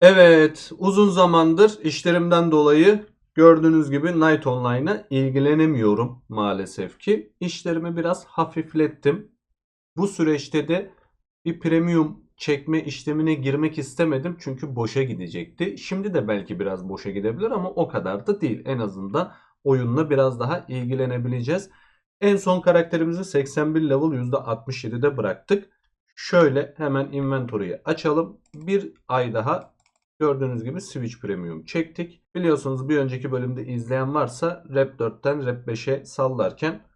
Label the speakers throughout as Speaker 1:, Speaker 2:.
Speaker 1: Evet, uzun zamandır işlerimden dolayı gördüğünüz gibi Night Online'a ilgilenemiyorum maalesef ki. İşlerimi biraz hafiflettim. Bu süreçte de bir premium çekme işlemine girmek istemedim çünkü boşa gidecekti. Şimdi de belki biraz boşa gidebilir ama o kadar da değil. En azından oyunla biraz daha ilgilenebileceğiz. En son karakterimizi 81 level %67'de bıraktık. Şöyle hemen inventory'yi açalım. Bir ay daha Gördüğünüz gibi Switch Premium çektik. Biliyorsunuz bir önceki bölümde izleyen varsa Rap 4'ten Rap 5'e sallarken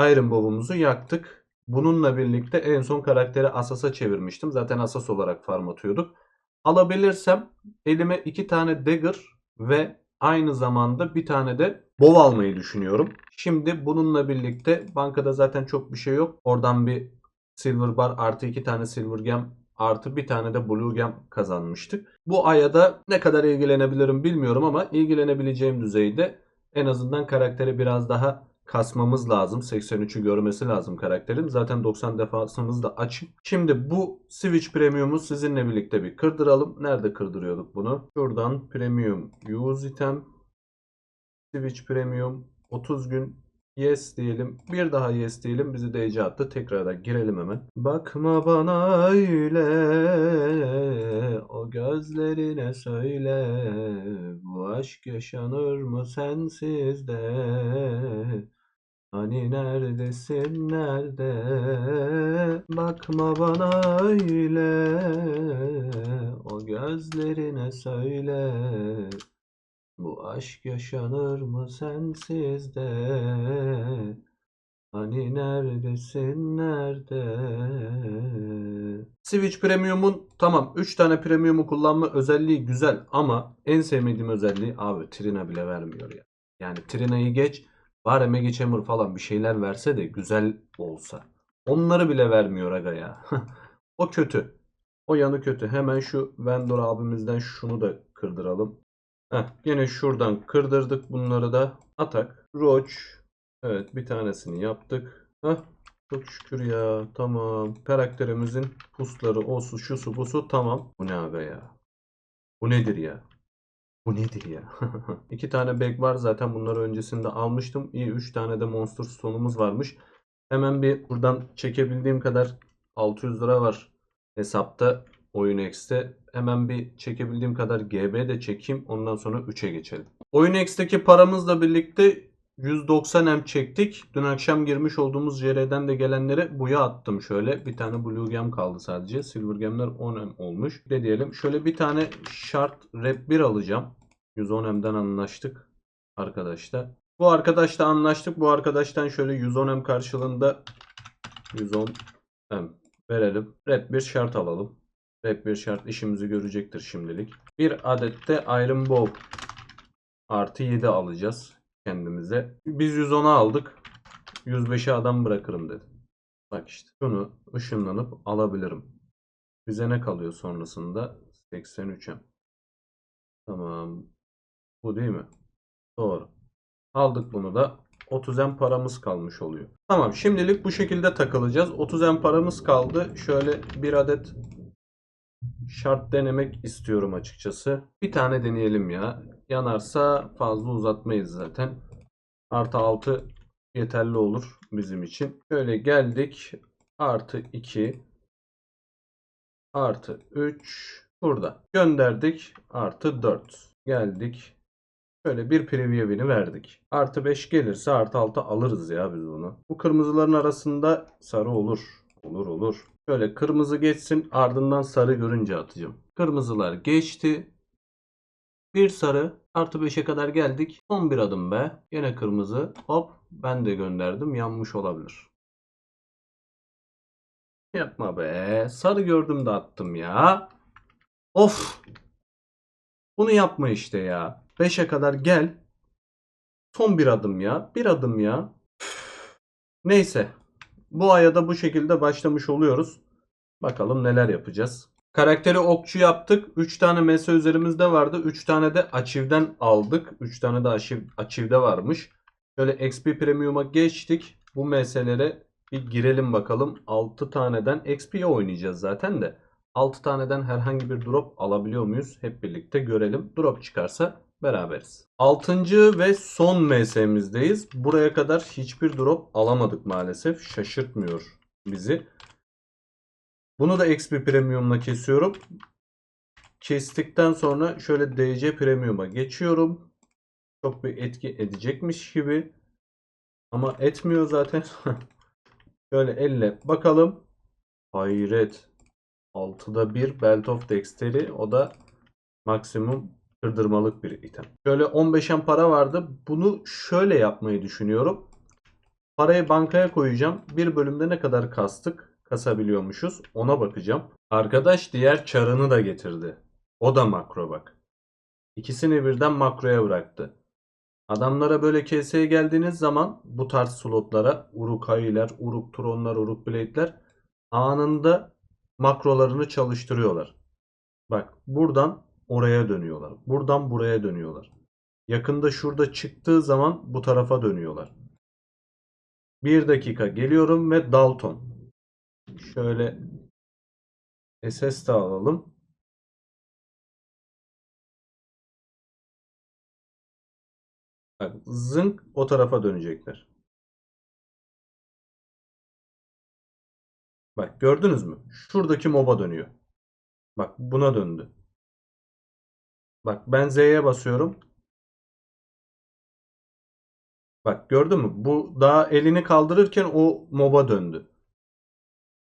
Speaker 1: Iron Bob'umuzu yaktık. Bununla birlikte en son karakteri Asas'a çevirmiştim. Zaten Asas olarak farm atıyorduk. Alabilirsem elime iki tane Dagger ve aynı zamanda bir tane de Bow almayı düşünüyorum. Şimdi bununla birlikte bankada zaten çok bir şey yok. Oradan bir Silver Bar artı iki tane Silver Gem artı bir tane de Blue Gem kazanmıştık. Bu aya da ne kadar ilgilenebilirim bilmiyorum ama ilgilenebileceğim düzeyde en azından karakteri biraz daha kasmamız lazım. 83'ü görmesi lazım karakterin. Zaten 90 defasımız da açık. Şimdi bu Switch Premium'u sizinle birlikte bir kırdıralım. Nerede kırdırıyorduk bunu? Şuradan Premium Use Item Switch Premium 30 gün Yes diyelim. Bir daha yes diyelim. Bizi DC attı. Tekrardan girelim hemen. Bakma bana öyle. O gözlerine söyle. Bu aşk yaşanır mı sensiz de? Hani neredesin nerede? Bakma bana öyle. O gözlerine söyle. Bu aşk yaşanır mı sensiz de? Hani neredesin nerede? Switch Premium'un tamam 3 tane Premium'u kullanma özelliği güzel ama en sevmediğim özelliği abi Trina bile vermiyor ya. Yani Trina'yı geç bari Magic Hammer falan bir şeyler verse de güzel olsa. Onları bile vermiyor aga ya. o kötü. O yanı kötü. Hemen şu Vendor abimizden şunu da kırdıralım. Heh, yine şuradan kırdırdık bunları da. Atak, Roach. Evet bir tanesini yaptık. Heh, çok şükür ya. Tamam. Karakterimizin pusları, osu, şusu, busu tamam. Bu ne abi ya? Bu nedir ya? Bu nedir ya? İki tane bag var zaten bunları öncesinde almıştım. İyi 3 tane de Monster Stone'umuz varmış. Hemen bir buradan çekebildiğim kadar 600 lira var hesapta. Oyun X'te hemen bir çekebildiğim kadar GB de çekeyim. Ondan sonra 3'e geçelim. Oyun X'teki paramızla birlikte 190 M çektik. Dün akşam girmiş olduğumuz JR'den de gelenlere buya attım şöyle. Bir tane Blue Gem kaldı sadece. Silver Gem'ler 10 M olmuş. Ne diyelim. Şöyle bir tane Shard Rap 1 alacağım. 110 M'den anlaştık arkadaşlar. Bu arkadaşla anlaştık. Bu arkadaştan şöyle 110 M karşılığında 110 M verelim. Rap 1 şart alalım. Rap bir şart işimizi görecektir şimdilik. Bir adet de Iron Bow artı 7 alacağız kendimize. Biz 110'a aldık. 105'e adam bırakırım dedi. Bak işte şunu ışınlanıp alabilirim. Bize ne kalıyor sonrasında? 83'e. Tamam. Bu değil mi? Doğru. Aldık bunu da. 30 M paramız kalmış oluyor. Tamam şimdilik bu şekilde takılacağız. 30 M paramız kaldı. Şöyle bir adet şart denemek istiyorum açıkçası. Bir tane deneyelim ya. Yanarsa fazla uzatmayız zaten. Artı 6 yeterli olur bizim için. Şöyle geldik. Artı 2 artı 3 burada. Gönderdik. Artı 4 geldik. Şöyle bir preview'ini verdik. Artı 5 gelirse artı 6 alırız ya biz bunu. Bu kırmızıların arasında sarı olur. Olur olur. Şöyle kırmızı geçsin ardından sarı görünce atacağım. Kırmızılar geçti. Bir sarı artı 5'e kadar geldik. Son bir adım be. Yine kırmızı. Hop ben de gönderdim. Yanmış olabilir. Yapma be. Sarı gördüm de attım ya. Of. Bunu yapma işte ya. 5'e kadar gel. Son bir adım ya. Bir adım ya. Neyse. Bu aya da bu şekilde başlamış oluyoruz. Bakalım neler yapacağız. Karakteri okçu yaptık. 3 tane mesa üzerimizde vardı. 3 tane de Achieve'den aldık. 3 tane de Achieve, Achieve'de varmış. Şöyle XP Premium'a geçtik. Bu meselelere bir girelim bakalım. 6 taneden XP'ye oynayacağız zaten de. 6 taneden herhangi bir drop alabiliyor muyuz? Hep birlikte görelim. Drop çıkarsa beraberiz. 6. ve son MS'mizdeyiz. Buraya kadar hiçbir drop alamadık maalesef. Şaşırtmıyor bizi. Bunu da XP Premium'la kesiyorum. Kestikten sonra şöyle DC Premium'a geçiyorum. Çok bir etki edecekmiş gibi. Ama etmiyor zaten. şöyle elle bakalım. Hayret. 6'da 1 Belt of Dexter'i. O da maksimum kırdırmalık bir item. Şöyle 15'en para vardı. Bunu şöyle yapmayı düşünüyorum. Parayı bankaya koyacağım. Bir bölümde ne kadar kastık? Kasabiliyormuşuz. Ona bakacağım. Arkadaş diğer çarını da getirdi. O da makro bak. İkisini birden makroya bıraktı. Adamlara böyle KS'ye geldiğiniz zaman bu tarz slotlara Uruk Hayiler, Uruk Tronlar, Uruk Blade'ler anında makrolarını çalıştırıyorlar. Bak buradan oraya dönüyorlar. Buradan buraya dönüyorlar. Yakında şurada çıktığı zaman bu tarafa dönüyorlar. Bir dakika geliyorum ve Dalton. Şöyle SS de alalım. Bak, zınk o tarafa dönecekler. Bak gördünüz mü? Şuradaki moba dönüyor. Bak buna döndü. Bak ben Z'ye basıyorum. Bak gördün mü? Bu daha elini kaldırırken o moba döndü.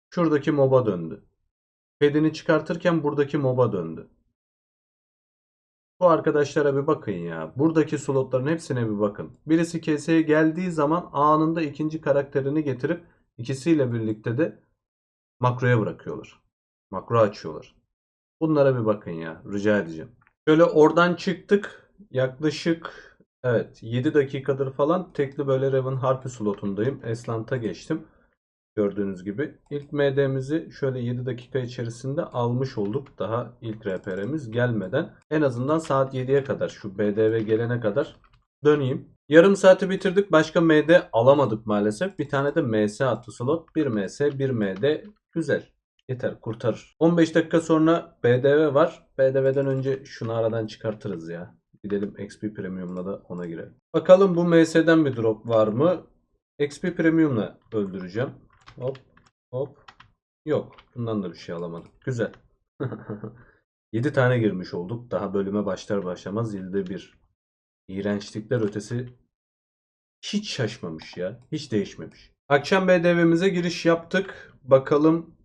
Speaker 1: Şuradaki moba döndü. Pedini çıkartırken buradaki moba döndü. Bu arkadaşlara bir bakın ya. Buradaki slotların hepsine bir bakın. Birisi KS'ye geldiği zaman anında ikinci karakterini getirip ikisiyle birlikte de makroya bırakıyorlar. Makro açıyorlar. Bunlara bir bakın ya. Rica edeceğim. Şöyle oradan çıktık. Yaklaşık evet 7 dakikadır falan tekli böyle Raven Harpy slotundayım. Eslant'a geçtim. Gördüğünüz gibi. İlk MD'mizi şöyle 7 dakika içerisinde almış olduk. Daha ilk RPR'miz gelmeden. En azından saat 7'ye kadar şu BDV gelene kadar döneyim. Yarım saati bitirdik. Başka MD alamadık maalesef. Bir tane de MS attı slot. 1 MS, 1 MD. Güzel. Yeter kurtarır. 15 dakika sonra BDV var. BDV'den önce şunu aradan çıkartırız ya. Gidelim XP Premium'la da ona girelim. Bakalım bu MS'den bir drop var mı? XP Premium'la öldüreceğim. Hop hop. Yok. Bundan da bir şey alamadık. Güzel. 7 tane girmiş olduk. Daha bölüme başlar başlamaz 7'de 1. İğrençlikler ötesi hiç şaşmamış ya. Hiç değişmemiş. Akşam BDV'mize giriş yaptık. Bakalım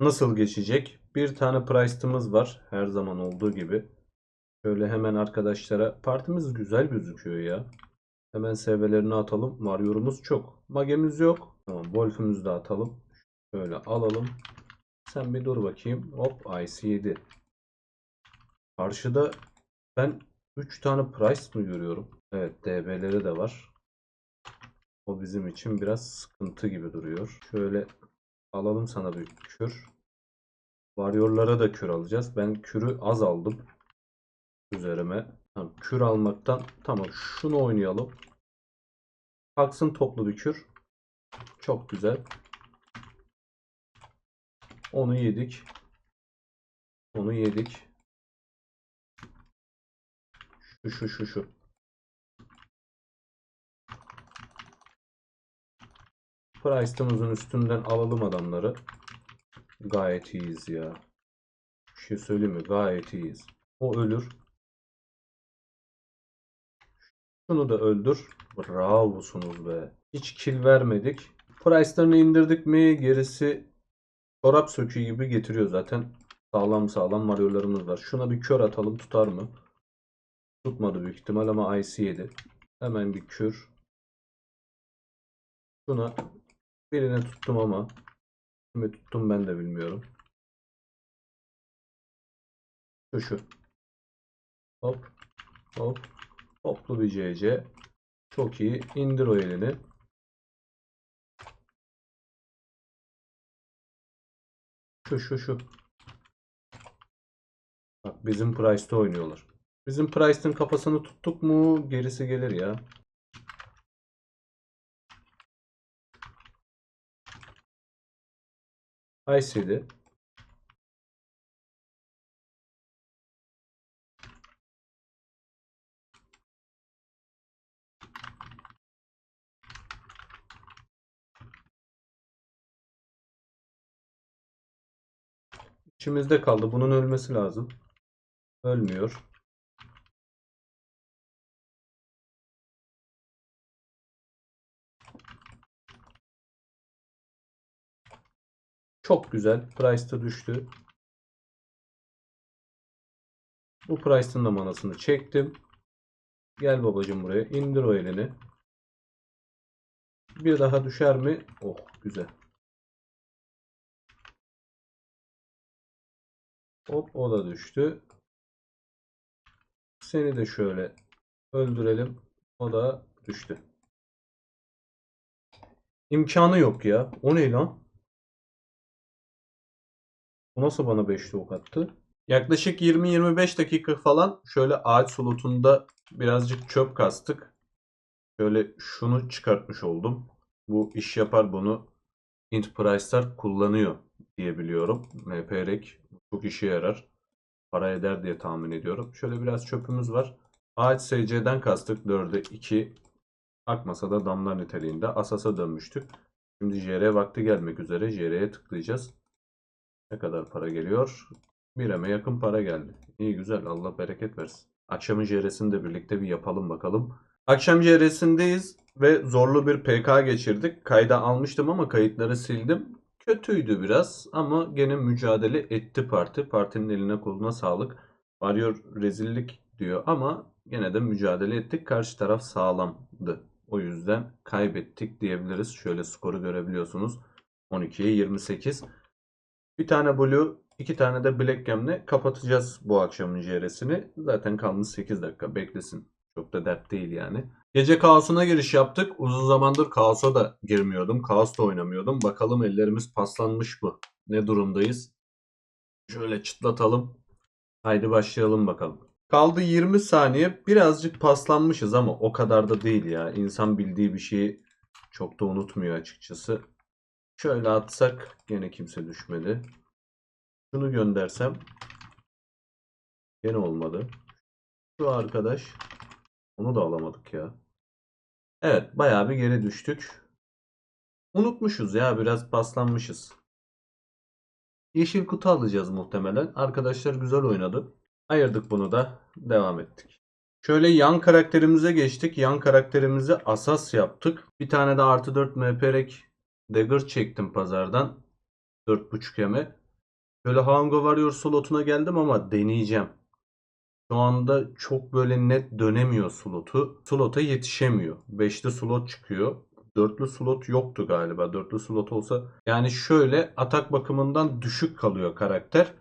Speaker 1: nasıl geçecek. Bir tane Price'ımız var. Her zaman olduğu gibi. Şöyle hemen arkadaşlara. Partimiz güzel gözüküyor ya. Hemen seviyelerini atalım. Maryorumuz çok. Magemiz yok. Tamam. Wolf'ümüzü de atalım. Şöyle alalım. Sen bir dur bakayım. Hop IC7. Karşıda ben 3 tane price mı görüyorum? Evet DB'leri de var. O bizim için biraz sıkıntı gibi duruyor. Şöyle alalım sana bir kür. Warrior'lara da kür alacağız. Ben kürü az aldım. Üzerime. Tamam, kür almaktan tamam şunu oynayalım. Kalksın toplu bir kür. Çok güzel. Onu yedik. Onu yedik. Şu şu şu şu. Price'ımızın üstünden alalım adamları. Gayet iyiyiz ya. Bir şey söyleyeyim mi? Gayet iyiyiz. O ölür. Şunu da öldür. Bravosunuz be. Hiç kill vermedik. Price'larını indirdik mi gerisi çorap söküğü gibi getiriyor zaten. Sağlam sağlam varyolarımız var. Şuna bir kör atalım tutar mı? Tutmadı büyük ihtimal ama IC yedi. Hemen bir kür. Şuna birini tuttum ama kimi tuttum ben de bilmiyorum. Şu şu. Hop. Hop. Toplu bir CC. Çok iyi. İndir o elini. Şu şu şu. Bak bizim Price'ta oynuyorlar. Bizim Price'ın kafasını tuttuk mu gerisi gelir ya. Kayseri İçimizde kaldı. Bunun ölmesi lazım. Ölmüyor. Çok güzel. Price da düştü. Bu Price'ın da manasını çektim. Gel babacım buraya. İndir o elini. Bir daha düşer mi? Oh güzel. Hop o da düştü. Seni de şöyle öldürelim. O da düştü. İmkanı yok ya. O ne lan? Nasıl bana 5'te ok attı? Yaklaşık 20-25 dakika falan şöyle ağaç solutunda birazcık çöp kastık. Şöyle şunu çıkartmış oldum. Bu iş yapar bunu int price'lar kullanıyor diye biliyorum. MPREK çok işe yarar. Para eder diye tahmin ediyorum. Şöyle biraz çöpümüz var. Ağaç SC'den kastık 4'e 2. Akmasa da damlar niteliğinde Asas'a dönmüştük. Şimdi JR vakti gelmek üzere. JR'ye tıklayacağız. Ne kadar para geliyor? Bireme yakın para geldi. İyi güzel Allah bereket versin. Akşamın JR'sini de birlikte bir yapalım bakalım. Akşam JR'sindeyiz ve zorlu bir PK geçirdik. Kayda almıştım ama kayıtları sildim. Kötüydü biraz ama gene mücadele etti parti. Partinin eline koluna sağlık. Varıyor rezillik diyor ama gene de mücadele ettik. Karşı taraf sağlamdı. O yüzden kaybettik diyebiliriz. Şöyle skoru görebiliyorsunuz. 12'ye 28. Bir tane Blue, iki tane de Black Gem'le kapatacağız bu akşamın JR'sini. Zaten kalmış 8 dakika beklesin. Çok da dert değil yani. Gece kaosuna giriş yaptık. Uzun zamandır kaosa da girmiyordum. Kaos da oynamıyordum. Bakalım ellerimiz paslanmış mı? Ne durumdayız? Şöyle çıtlatalım. Haydi başlayalım bakalım. Kaldı 20 saniye. Birazcık paslanmışız ama o kadar da değil ya. İnsan bildiği bir şeyi çok da unutmuyor açıkçası. Şöyle atsak gene kimse düşmedi. Şunu göndersem gene olmadı. Şu arkadaş onu da alamadık ya. Evet bayağı bir geri düştük. Unutmuşuz ya biraz paslanmışız. Yeşil kutu alacağız muhtemelen. Arkadaşlar güzel oynadı. Ayırdık bunu da devam ettik. Şöyle yan karakterimize geçtik. Yan karakterimizi asas yaptık. Bir tane de artı 4 MPRek Dagger çektim pazardan. 4.5 eme. Şöyle Hango Warrior slotuna geldim ama deneyeceğim. Şu anda çok böyle net dönemiyor slotu. Slota yetişemiyor. 5'li slot çıkıyor. Dörtlü slot yoktu galiba. Dörtlü slot olsa yani şöyle atak bakımından düşük kalıyor karakter.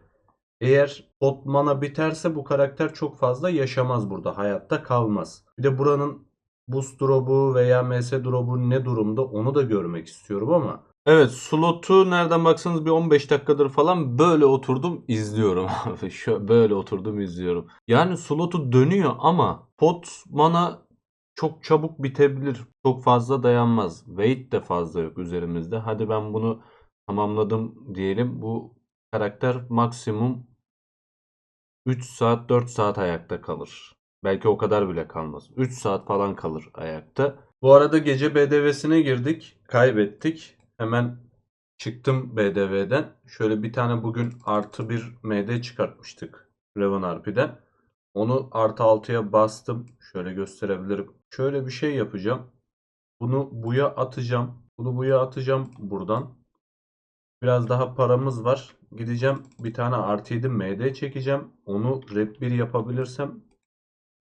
Speaker 1: Eğer pot mana biterse bu karakter çok fazla yaşamaz burada. Hayatta kalmaz. Bir de buranın boost drop'u veya MS drop'u ne durumda onu da görmek istiyorum ama Evet slotu nereden baksanız bir 15 dakikadır falan böyle oturdum izliyorum. Şu böyle oturdum izliyorum. Yani slotu dönüyor ama pot mana çok çabuk bitebilir. Çok fazla dayanmaz. Weight de fazla yok üzerimizde. Hadi ben bunu tamamladım diyelim. Bu karakter maksimum 3 saat 4 saat ayakta kalır. Belki o kadar bile kalmaz. 3 saat falan kalır ayakta. Bu arada gece BDV'sine girdik. Kaybettik. Hemen çıktım BDV'den. Şöyle bir tane bugün artı bir MD çıkartmıştık. Revan RP'den. Onu artı 6'ya bastım. Şöyle gösterebilirim. Şöyle bir şey yapacağım. Bunu buya atacağım. Bunu buya atacağım buradan. Biraz daha paramız var. Gideceğim bir tane artı 7 MD çekeceğim. Onu rep 1 yapabilirsem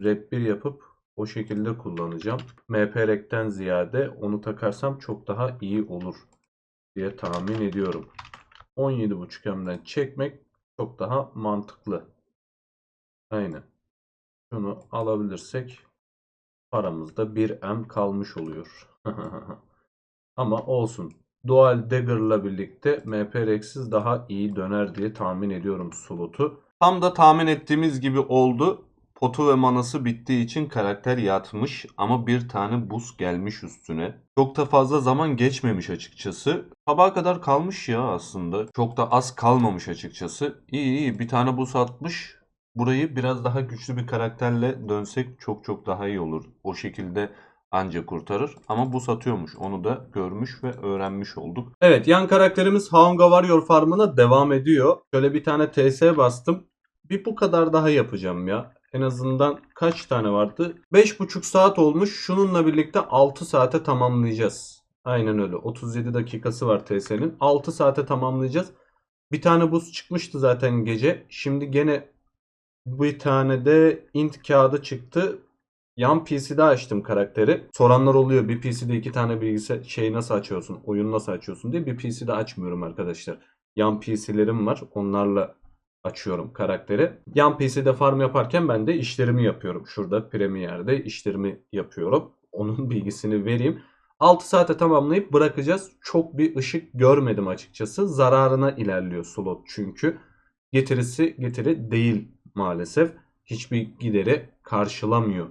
Speaker 1: rep 1 yapıp o şekilde kullanacağım. MPREK'ten ziyade onu takarsam çok daha iyi olur diye tahmin ediyorum. 17.5 M'den çekmek çok daha mantıklı. Aynen. Şunu alabilirsek paramızda 1M kalmış oluyor. Ama olsun. Dual Dagger'la birlikte MPRX'siz daha iyi döner diye tahmin ediyorum slotu. Tam da tahmin ettiğimiz gibi oldu. Potu ve manası bittiği için karakter yatmış ama bir tane buz gelmiş üstüne. Çok da fazla zaman geçmemiş açıkçası. Sabaha kadar kalmış ya aslında. Çok da az kalmamış açıkçası. İyi iyi bir tane buz atmış. Burayı biraz daha güçlü bir karakterle dönsek çok çok daha iyi olur. O şekilde anca kurtarır. Ama bu satıyormuş. Onu da görmüş ve öğrenmiş olduk. Evet yan karakterimiz Haunga Warrior farmına devam ediyor. Şöyle bir tane TS bastım. Bir bu kadar daha yapacağım ya. En azından kaç tane vardı? 5,5 saat olmuş. Şununla birlikte 6 saate tamamlayacağız. Aynen öyle. 37 dakikası var TS'nin. 6 saate tamamlayacağız. Bir tane buz çıkmıştı zaten gece. Şimdi gene bir tane de int kağıdı çıktı. Yan PC'de açtım karakteri. Soranlar oluyor bir PC'de iki tane bilgisayar şey nasıl açıyorsun, oyun nasıl açıyorsun diye bir PC'de açmıyorum arkadaşlar. Yan PC'lerim var. Onlarla açıyorum karakteri. Yan PC'de farm yaparken ben de işlerimi yapıyorum. Şurada Premiere'de işlerimi yapıyorum. Onun bilgisini vereyim. 6 saate tamamlayıp bırakacağız. Çok bir ışık görmedim açıkçası. Zararına ilerliyor slot çünkü. Getirisi getiri değil maalesef. Hiçbir gideri karşılamıyor.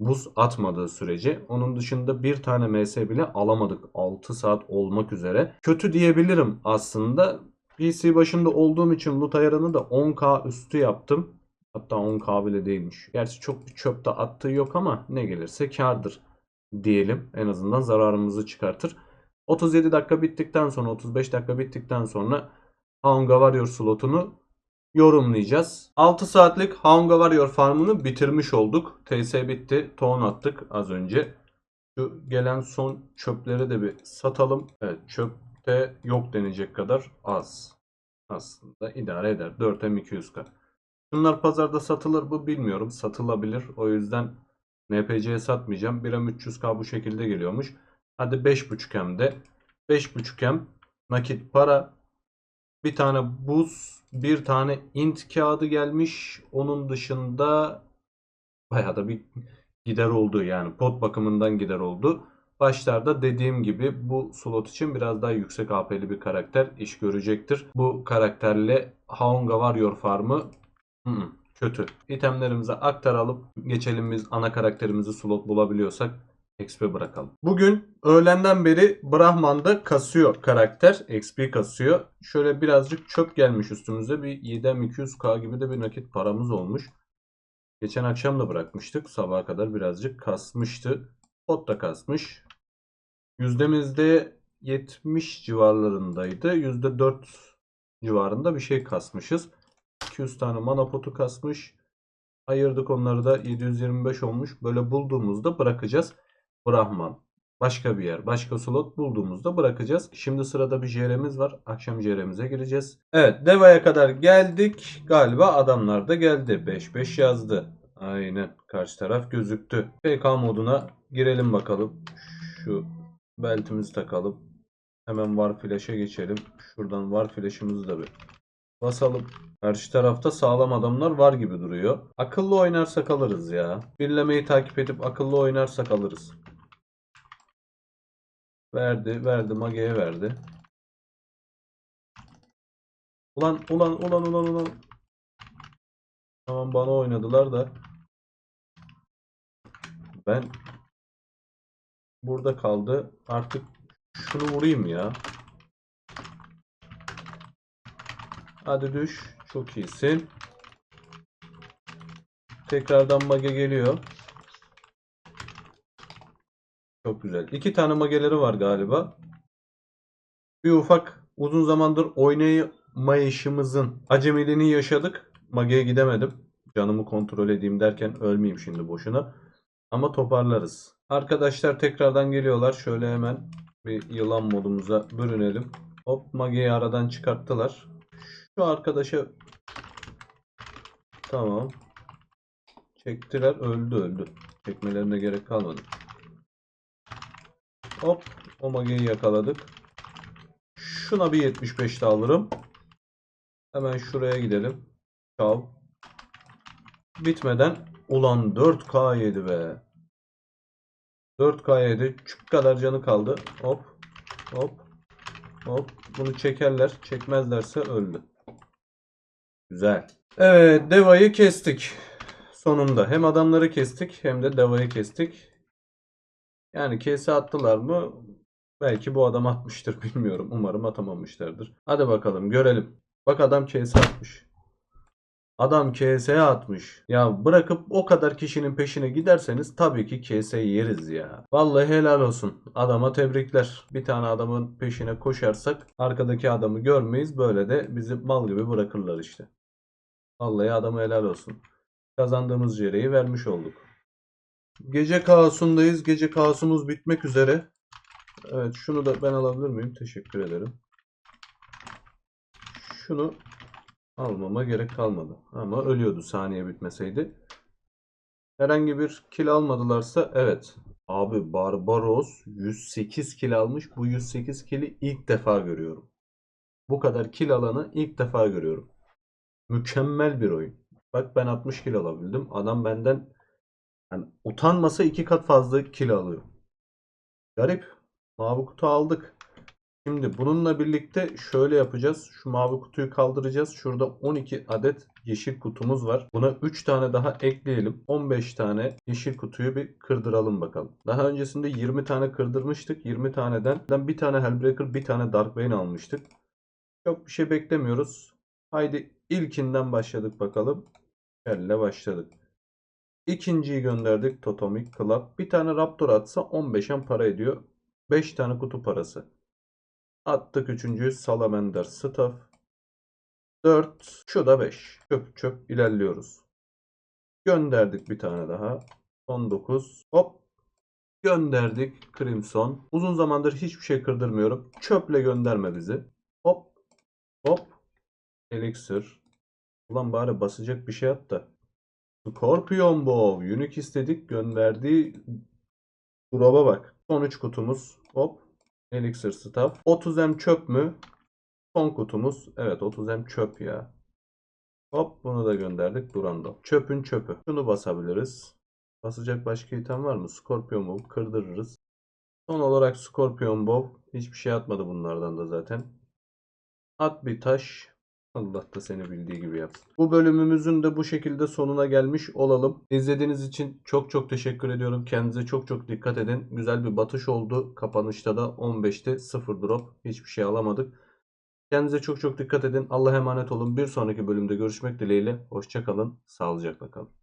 Speaker 1: Buz atmadığı sürece. Onun dışında bir tane MS bile alamadık. 6 saat olmak üzere. Kötü diyebilirim aslında. PC başında olduğum için loot ayarını da 10k üstü yaptım. Hatta 10k bile değilmiş. Gerçi çok bir çöp de attığı yok ama ne gelirse kardır diyelim. En azından zararımızı çıkartır. 37 dakika bittikten sonra 35 dakika bittikten sonra Haunga Warrior slotunu yorumlayacağız. 6 saatlik Haunga Warrior farmını bitirmiş olduk. TS bitti. Tohum attık az önce. Şu gelen son çöpleri de bir satalım. Evet çöpte yok denecek kadar az. Aslında idare eder. 4M200K. Bunlar pazarda satılır mı bilmiyorum. Satılabilir. O yüzden NPC'ye satmayacağım. 1M 300K bu şekilde geliyormuş. Hadi 5.5M'de. 5.5M nakit para. Bir tane buz, bir tane int kağıdı gelmiş. Onun dışında bayağı da bir gider oldu yani pot bakımından gider oldu. Başlarda dediğim gibi bu slot için biraz daha yüksek AP'li bir karakter iş görecektir. Bu karakterle Haunga Warrior farmı kötü. İtemlerimize aktaralım. Geçelim biz ana karakterimizi slot bulabiliyorsak XP bırakalım. Bugün öğlenden beri Brahman'da kasıyor karakter. XP kasıyor. Şöyle birazcık çöp gelmiş üstümüze. Bir 7M200K gibi de bir nakit paramız olmuş. Geçen akşam da bırakmıştık. Sabaha kadar birazcık kasmıştı. Bot da kasmış. Yüzdemizde 70 civarlarındaydı. %4 civarında bir şey kasmışız. 200 tane mana potu kasmış. Ayırdık onları da 725 olmuş. Böyle bulduğumuzda bırakacağız. Brahman. Başka bir yer, başka slot bulduğumuzda bırakacağız. Şimdi sırada bir JR'miz var. Akşam JR'mize gireceğiz. Evet, Deva'ya kadar geldik. Galiba adamlar da geldi. 5-5 yazdı. Aynen. Karşı taraf gözüktü. PK moduna girelim bakalım. Şu beltimizi takalım. Hemen var flash'a geçelim. Şuradan var flash'ımızı da bir basalım. Karşı tarafta sağlam adamlar var gibi duruyor. Akıllı oynarsak alırız ya. Birlemeyi takip edip akıllı oynarsak alırız. Verdi, verdi, Mage'ye verdi. Ulan, ulan, ulan, ulan, ulan. Tamam bana oynadılar da. Ben burada kaldı. Artık şunu vurayım ya. Hadi düş. Çok iyisin. Tekrardan mage geliyor. Çok güzel. İki tane mageleri var galiba. Bir ufak uzun zamandır oynayamayışımızın acemiliğini yaşadık. Mage'ye gidemedim. Canımı kontrol edeyim derken ölmeyeyim şimdi boşuna. Ama toparlarız. Arkadaşlar tekrardan geliyorlar. Şöyle hemen bir yılan modumuza bürünelim. Hop Mage'yi aradan çıkarttılar. Şu arkadaşa tamam. Çektiler öldü öldü. Çekmelerine gerek kalmadı. Hop o Mage'yi yakaladık. Şuna bir 75 de alırım. Hemen şuraya gidelim. Çal. Bitmeden ulan 4K yedi be. 4K yedi. Şu kadar canı kaldı. Hop. Hop. Hop. Bunu çekerler. Çekmezlerse öldü. Güzel. Evet, Deva'yı kestik. Sonunda hem adamları kestik hem de Deva'yı kestik. Yani kese attılar mı? Belki bu adam atmıştır bilmiyorum. Umarım atamamışlardır. Hadi bakalım görelim. Bak adam kese atmış. Adam KS'ye atmış. Ya bırakıp o kadar kişinin peşine giderseniz tabii ki KS'yi yeriz ya. Vallahi helal olsun. Adama tebrikler. Bir tane adamın peşine koşarsak arkadaki adamı görmeyiz. Böyle de bizi mal gibi bırakırlar işte. Vallahi adama helal olsun. Kazandığımız cereyi vermiş olduk. Gece kaosundayız. Gece kaosumuz bitmek üzere. Evet şunu da ben alabilir miyim? Teşekkür ederim. Şunu almama gerek kalmadı. Ama ölüyordu saniye bitmeseydi. Herhangi bir kill almadılarsa evet. Abi Barbaros 108 kill almış. Bu 108 kill'i ilk defa görüyorum. Bu kadar kill alanı ilk defa görüyorum. Mükemmel bir oyun. Bak ben 60 kill alabildim. Adam benden yani utanmasa iki kat fazla kill alıyor. Garip. Mavi kutu aldık. Şimdi bununla birlikte şöyle yapacağız. Şu mavi kutuyu kaldıracağız. Şurada 12 adet yeşil kutumuz var. Buna 3 tane daha ekleyelim. 15 tane yeşil kutuyu bir kırdıralım bakalım. Daha öncesinde 20 tane kırdırmıştık. 20 taneden bir tane Hellbreaker, bir tane Dark Bane almıştık. Çok bir şey beklemiyoruz. Haydi ilkinden başladık bakalım. Kelle başladık. İkinciyi gönderdik Totomic Club. Bir tane Raptor atsa 15'en para ediyor. 5 tane kutu parası. Attık üçüncüyü Salamander Staff. 4. Şu da 5. Çöp çöp ilerliyoruz. Gönderdik bir tane daha. 19. Hop. Gönderdik Crimson. Uzun zamandır hiçbir şey kırdırmıyorum. Çöple gönderme bizi. Hop. Hop. Elixir. Ulan bari basacak bir şey at da. Scorpion Bow. Unique istedik. Gönderdiği drop'a bak. Son 3 kutumuz. Hop. Elixir Staff. 30M çöp mü? Son kutumuz. Evet 30M çöp ya. Hop bunu da gönderdik. Durando. Çöpün çöpü. Şunu basabiliriz. Basacak başka item var mı? Scorpion Bow kırdırırız. Son olarak Scorpion Bow. Hiçbir şey atmadı bunlardan da zaten. At bir taş. Allah da seni bildiği gibi yapsın. Bu bölümümüzün de bu şekilde sonuna gelmiş olalım. İzlediğiniz için çok çok teşekkür ediyorum. Kendinize çok çok dikkat edin. Güzel bir batış oldu. Kapanışta da 15'te 0 drop. Hiçbir şey alamadık. Kendinize çok çok dikkat edin. Allah'a emanet olun. Bir sonraki bölümde görüşmek dileğiyle. Hoşçakalın. Sağlıcakla kalın.